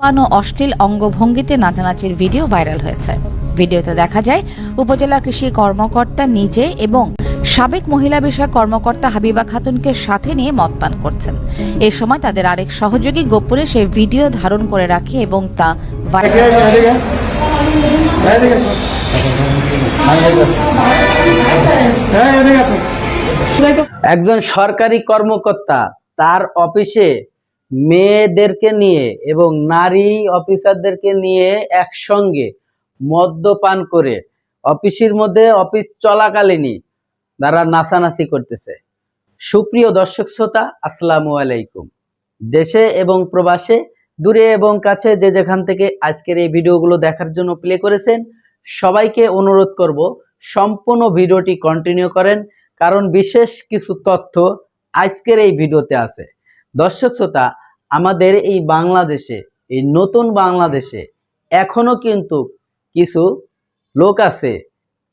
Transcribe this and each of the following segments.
পান ও অশ্লীল অঙ্গভঙ্গিতে নাচানাচির video viral হয়েছে। ভিডিওতে দেখা যায় উপজেলা কৃষি কর্মকর্তা নিজে এবং সাবেক মহিলা বিষয়ক কর্মকর্তা হাবিবা খাতুনকে সাথে নিয়ে মদ পান করছেন। এ সময় তাদের আরেক সহযোগী গোপনে সে ভিডিও ধারণ করে রাখে এবং তা হ্যাঁ একজন সরকারি কর্মকর্তা তার অফিসে মেয়েদেরকে নিয়ে এবং নারী অফিসারদেরকে নিয়ে একসঙ্গে মদ্যপান করে অফিসের মধ্যে অফিস চলাকালীনই তারা নাচানাচি করতেছে। সুপ্রিয় দর্শক শ্রোতা, আসসালামু আলাইকুম। দেশে এবং প্রবাসে, দূরে এবং কাছে যে যেখান থেকে আজকের এই ভিডিওগুলো দেখার জন্য প্লে করেছেন, সবাইকে অনুরোধ করব সম্পূর্ণ ভিডিওটি কন্টিনিউ করেন, কারণ বিশেষ কিছু তথ্য আজকের এই ভিডিওতে আছে। দর্শক শ্রোতা, আমাদের এই বাংলাদেশে, এই নতুন বাংলাদেশে এখনও কিন্তু কিছু লোক আছে,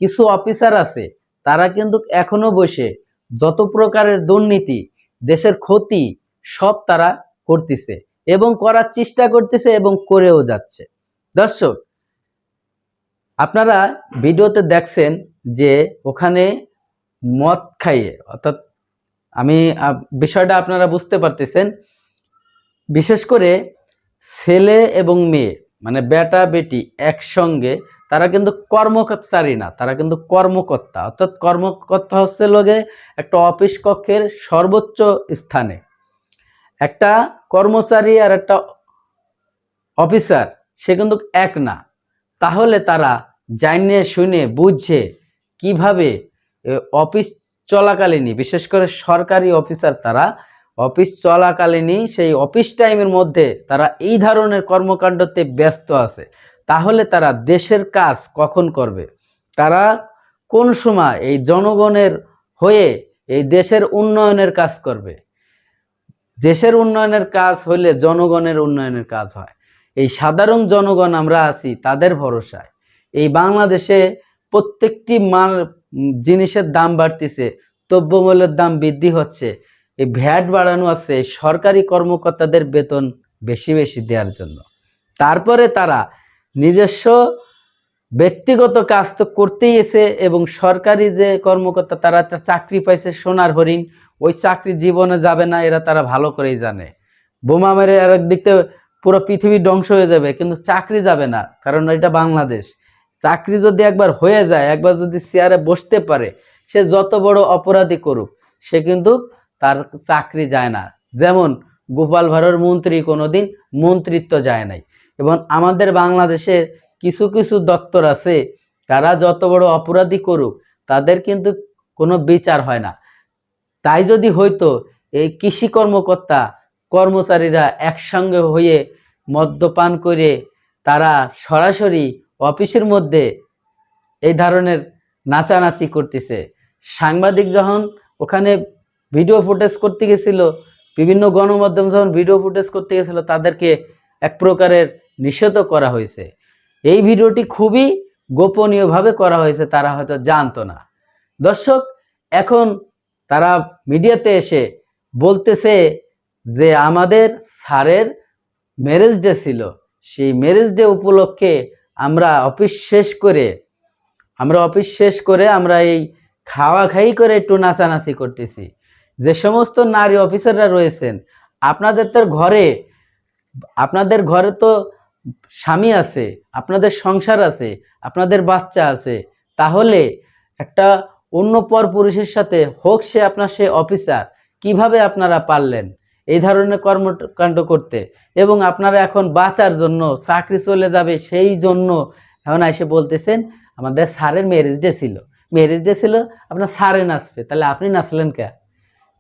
কিছু অফিসার আছে, তারা কিন্তু এখনও বসে যত প্রকারের দুর্নীতি, দেশের ক্ষতি সব তারা করতেছে এবং করার চেষ্টা করতেছে এবং করেও যাচ্ছে। দর্শক, আপনারা ভিডিওতে দেখছেন যে ওখানে মদ খাইয়ে, অর্থাৎ আমি বিষয়টা আপনারা বুঝতে পারতেছেন। বিশেষ করে ছেলে এবং মেয়ে মানে বেটা, বেটি একসঙ্গে, তারা কিন্তু কর্মচারী না, তারা কিন্তু কর্মকর্তা। অর্থাৎ কর্মকর্তা হচ্ছে লোকে একটা অফিস কক্ষের সর্বোচ্চ স্থানে। একটা কর্মচারী আর একটা অফিসার, সে কিন্তু এক না। তাহলে তারা জানিয়ে শুনে বুঝে কীভাবে অফিস চলাকালীনই বিশেষ করে সরকারি অফিসার তারা অফিস চলাকালীনই সেই অফিস টাইমের মধ্যে তারা এই ধরনের কর্মকাণ্ডতে ব্যস্ত আছে। তাহলে তারা দেশের কাজ কখন করবে? তারা কোন সময় এই জনগণের হয়ে এই দেশের উন্নয়নের কাজ করবে? দেশের উন্নয়নের কাজ হলে জনগণের উন্নয়নের কাজ হয়। এই সাধারণ জনগণ আমরা আছি তাদের ভরসায়। এই বাংলাদেশে প্রত্যেকটি উম, জিনিসের দাম বাড়তিছে, দ্রব্যমূল্যের দাম বৃদ্ধি হচ্ছে। এই ভ্যাট বাড়ানো আছে সরকারি কর্মকর্তাদের বেতন বেশি বেশি দেওয়ার জন্য। তারপরে তারা নিজস্ব ব্যক্তিগত কাজ তো করতেই এসে এবং সরকারি যে কর্মকর্তা তারা চাকরি পাইছে সোনার হরিণ, ওই চাকরি জীবনে যাবে না, এরা তারা ভালো করেই জানে। বোমা মেরে আর থেকে পুরো পৃথিবী ধ্বংস হয়ে যাবে, কিন্তু চাকরি যাবে না, কারণ এটা বাংলাদেশ। চাকরি যদি একবার হয়ে যায়, একবার যদি চেয়ারে বসতে পারে, সে যত বড় অপরাধী করুক, সে কিন্তু তার চাকরি যায় না। যেমন গোপাল ভাঁড়ের মন্ত্রী কোনোদিন মন্ত্রিত্ব যায় নাই। এবং আমাদের বাংলাদেশের কিছু কিছু দপ্তর আছে, তারা যত বড় অপরাধী করুক, তাদের কিন্তু কোনো বিচার হয় না। তাই যদি হয়তো এই কৃষি কর্মকর্তা কর্মচারীরা একসঙ্গে হয়ে মদ্যপান করে, তারা সরাসরি অফিসের মধ্যে এই ধরনের নাচানাচি করতেছে। সাংবাদিক যখন ওখানে ভিডিও ফুটেজ করতে গেছিল, বিভিন্ন গণমাধ্যম যখন ভিডিও ফুটেজ করতে গেছিল, তাদেরকে এক প্রকারের নিষেধ করা হয়েছে। এই ভিডিওটি খুবই গোপনীয়ভাবে করা হয়েছে, তারা হয়তো জানতো না। দর্শক, এখন তারা মিডিয়াতে এসে বলতেছে যে, আমাদের স্যারের ম্যারেজ ডে ছিল। সেই ম্যারেজ ডে উপলক্ষে আমরা অফিস শেষ করে, আমরা অফিস শেষ করে আমরা এই খাওয়া খাই করে একটু নাচানাচি করতেছি। যে সমস্ত নারী অফিসাররা রয়েছেন, আপনাদের তো ঘরে, আপনাদের ঘরে তো স্বামী আছে, আপনাদের সংসার আছে, আপনাদের বাচ্চা আছে, তাহলে একটা অন্য পর পুরুষের সাথে হোক সে আপনার সে অফিসার, কীভাবে আপনারা পারলেন? এই ধরনের কর্মকাণ্ড করতে। এবং আপনারা এখন বাঁচার জন্য, চাকরি চলে যাবে সেই জন্য, এখন এসে বলতেছেন, আমাদের স্যারের ম্যারেজ ডে ছিল। ম্যারেজ ডে ছিল, আপনার স্যারে নাচবে। তাহলে আপনি নাচলেন কে?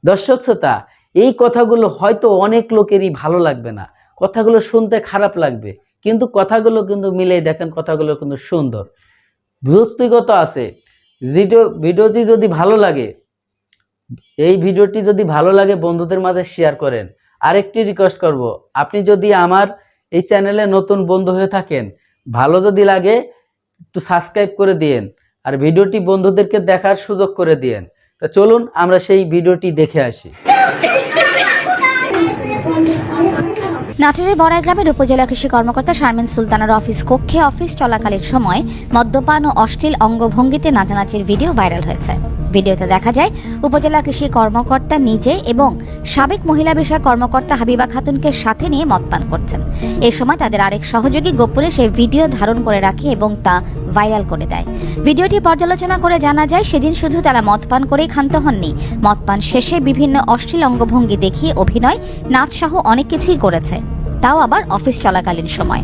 দর্শক শ্রোতা, এই কথাগুলো হয়তো অনেক লোকেরই ভালো লাগবে না। কথাগুলো শুনতে খারাপ লাগবে। কিন্তু কথাগুলো কিন্তু মিলেই দেখেন, কথাগুলো কিন্তু সুন্দর। যুক্তিগত আছে। ভিডিও, ভিডিওটি যদি ভালো লাগে এই ভিডিওটি যদি ভালো লাগে, বন্ধুদের মাঝে শেয়ার করেন। আরেকটি রিকোয়েস্ট করব, আপনি যদি আমার এই চ্যানেলে নতুন বন্ধু হয়ে থাকেন, ভালো যদি লাগে, একটু সাবস্ক্রাইব করে দিয়েন, আর ভিডিওটি বন্ধুদেরকে দেখার সুযোগ করে দিয়েন। তো চলুন, আমরা সেই ভিডিওটি দেখে আসি। নাটোরের বড়াই গ্রামের উপজেলা কৃষি কর্মকর্তা শারমিন সুলতানার অফিস কক্ষে অফিস চলাকালীন সময় মদ্যপান ও অশ্লীল অঙ্গভঙ্গিতে নাচানাচির ভিডিও ভাইরাল হয়েছে। ভিডিওতে দেখা যায়, উপজেলা কৃষি কর্মকর্তা নিজে এবং সাবেক মহিলা বিষয়ক কর্মকর্তা হাবিবা খাতুনকে সাথে নিয়ে মদ পান করছেন। এ সময় তাদের আরেক সহযোগী গোপনে সে ভিডিও ধারণ করে রাখে এবং তা ভাইরাল করে দেয়। ভিডিওটি পর্যালোচনা করে জানা যায়, সেদিন শুধু তারা মদ পান করেই ক্ষান্ত হননি। মদ পান শেষে বিভিন্ন অশ্লীল অঙ্গভঙ্গি দেখিয়ে অভিনয়, নাচ সহ অনেক কিছুই করেছে। তাও আবার অফিস চলাকালীন সময়।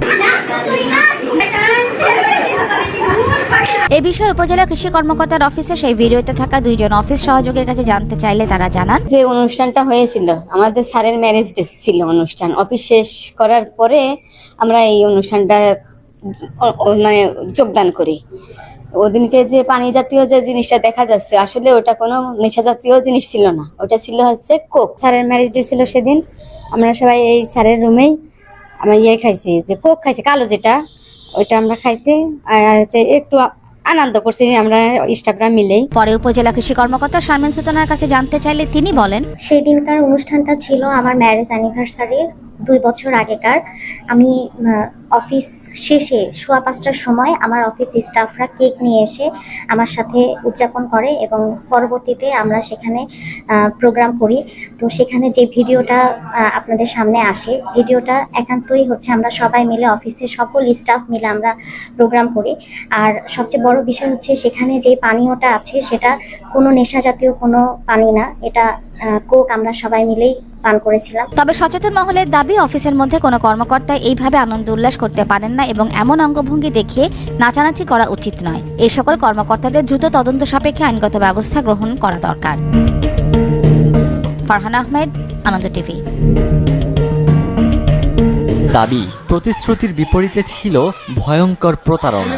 এ বিষয়ে উপজেলা কৃষি কর্মকর্তার অফিসে সেই ভিডিওতে থাকা দুইজন অফিস সহযোগীর কাছে জানতে চাইলে তারা জানান। যে অনুষ্ঠানটা হয়েছিল, আমাদের স্যারের ম্যারেজ ডে ছিল অনুষ্ঠান। অফিস শেষ করার পরে আমরা এই অনুষ্ঠানটা মানে যোগদান করি। ওদিনকে যে পানি জাতীয় যে জিনিসটা দেখা যাচ্ছে, আসলে ওটা কোনো নেশা জাতীয় জিনিস ছিল না। ওটা ছিল হচ্ছে কোক। স্যারের ম্যারেজ ডে ছিল সেদিন। আমরা সবাই এই স্যারের রুমেই আমরা ইয়ে খাইছি, যে কোক খাইছি, কালো যেটা ওইটা আমরা খাইছি। আর হচ্ছে একটু আনন্দ করছি আমরা স্টাফরা মিলে পরে উপজেলা কৃষি কর্মকর্তা শারমিন সুতনার কাছে জানতে চাইলে তিনি বলেন সেই দিনকার অনুষ্ঠানটা ছিল আমার ম্যারেজ অ্যানিভার্সারির দুই বছর আগেকার। আমি অফিস শেষে সোয়া পাঁচটার সময় আমার অফিস স্টাফরা কেক নিয়ে এসে আমার সাথে উদযাপন করে এবং পরবর্তীতে আমরা সেখানে প্রোগ্রাম করি। তো সেখানে যে ভিডিওটা আপনাদের সামনে আসে, ভিডিওটা একান্তই হচ্ছে আমরা সবাই মিলে, অফিসে সকল স্টাফ মিলে আমরা প্রোগ্রাম করি। আর সবচেয়ে বড় বিষয় হচ্ছে সেখানে যে পানীয়টা আছে সেটা কোনো নেশা জাতীয় কোনো পানি না। এটা কোক আমরা সবাই মিলেই পান করেছিলাম। তবে সচেতন মহলের দাবি অফিসের মধ্যে কোনো কর্মকর্তা এইভাবে আনন্দ উল্লাস করতে পারেন না এবং এমন অঙ্গভঙ্গি দেখিয়ে নাচানাচি করা উচিত নয়। এই সকল কর্মকর্তাদের দ্রুত তদন্ত সাপেক্ষে আইনগত ব্যবস্থা গ্রহণ করা দরকার। ফারহান আহমেদ, আনন্দ টিভি। দাবি, প্রতিশ্রুতির বিপরীতে ছিল ভয়ঙ্কর প্রতারণা।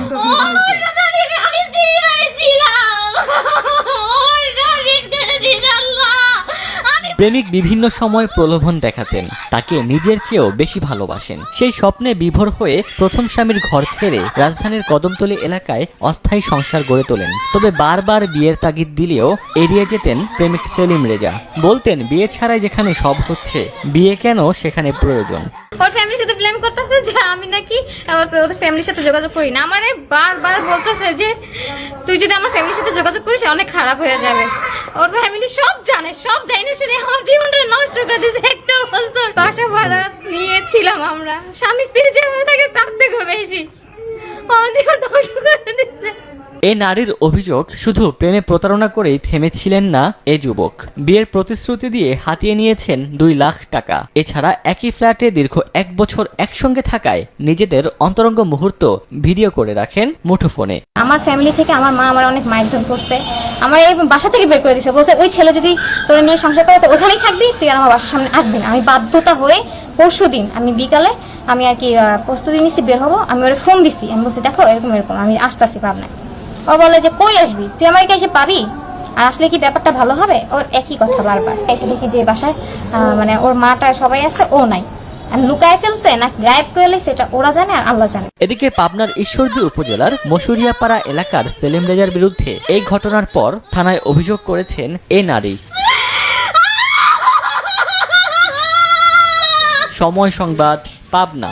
প্রেমিক বিভিন্ন সময় প্রলোভন দেখাতেন তাকে নিজের চেয়েও বেশি ভালোবাসেন। সেই স্বপ্নে বিভোর হয়ে প্রথম স্বামীর ঘর ছেড়ে রাজধানীর কদমতলী এলাকায় অস্থায়ী সংসার গড়ে তোলেন। তবে বারবার বিয়ের তাগিদ দিলেও এড়িয়ে যেতেন প্রেমিক সেলিম রেজা। বলতেন, বিয়ে ছাড়াই যেখানে সব হচ্ছে, বিয়ে কেন সেখানে প্রয়োজন? ওর ফ্যামিলির সাথে ব্লেম করতেছে যে আমি নাকি ওদের ফ্যামিলির সাথে যোগাযোগ করি না। আমারে বারবার বলতেছে যে, তুই যদি আমার ফ্যামিলির সাথে যোগাযোগ করিস, অনেক খারাপ হয়ে যাবে। ওর ফ্যামিলি সব জানে সব জানে শুনে আমার জীবনটা নষ্ট করে দিয়েছে। একটা বছর বাসা ভাড়া নিয়েছিলাম আমরা। স্বামী স্ত্রী যেভাবে থাকে, তার থেকেও বেশি। আমার জীবন ধ্বংস করে দিচ্ছে এ নারীর অভিযোগ শুধু প্রেমে প্রতারণা করেই থেমেছিলেন না এ যুবক। বিয়ের প্রতিশ্রুতি দিয়ে হাতিয়ে নিয়েছেন দুই লাখ টাকা। এছাড়া একই ফ্ল্যাটে দীর্ঘ এক বছর একসঙ্গে থাকায় নিজেদের অন্তরঙ্গ মুহূর্ত ভিডিও করে রাখেন মুঠোফোনে। আমার ফ্যামিলি থেকে আমার মা আমার অনেক মারধর করছে। আমার এই বাসা থেকে বের করে দিছে। বলছে, ওই ছেলে যদি তোর নিয়ে সংসার করে, তো ওখানেই থাকবি, তুই আর আমার বাসার সামনে আসবি না। আমি বাধ্যতা হয়ে পরশু দিন আমি বিকালে আমি আর কি প্রস্তুতি নিছি, বের হব, আমি ওর ফোন দিছি। আমি বলছি, দেখো, এরকম এরকম। আমি আসতেছি পাবনায় ও বলে যে, কই আসবি? তুই আমার কাছে পাবি? আর আসলে কি ব্যাপারটা ভালো হবে? ওর একই কথা বারবার। এসে দেখি যে বাসায় মানে ওর মাটা সবাই আছে, ও নাই। লুকায় গায়েব করে এটা ওরা জানে আল্লাহ জানে। এদিকে পাবনার ঈশ্বরদী উপজেলার মসুরিয়াপাড়া এলাকার সেলিম রেজার বিরুদ্ধে এই ঘটনার পর থানায় অভিযোগ করেছেন এ নারী। সময় সংবাদ, পাবনা।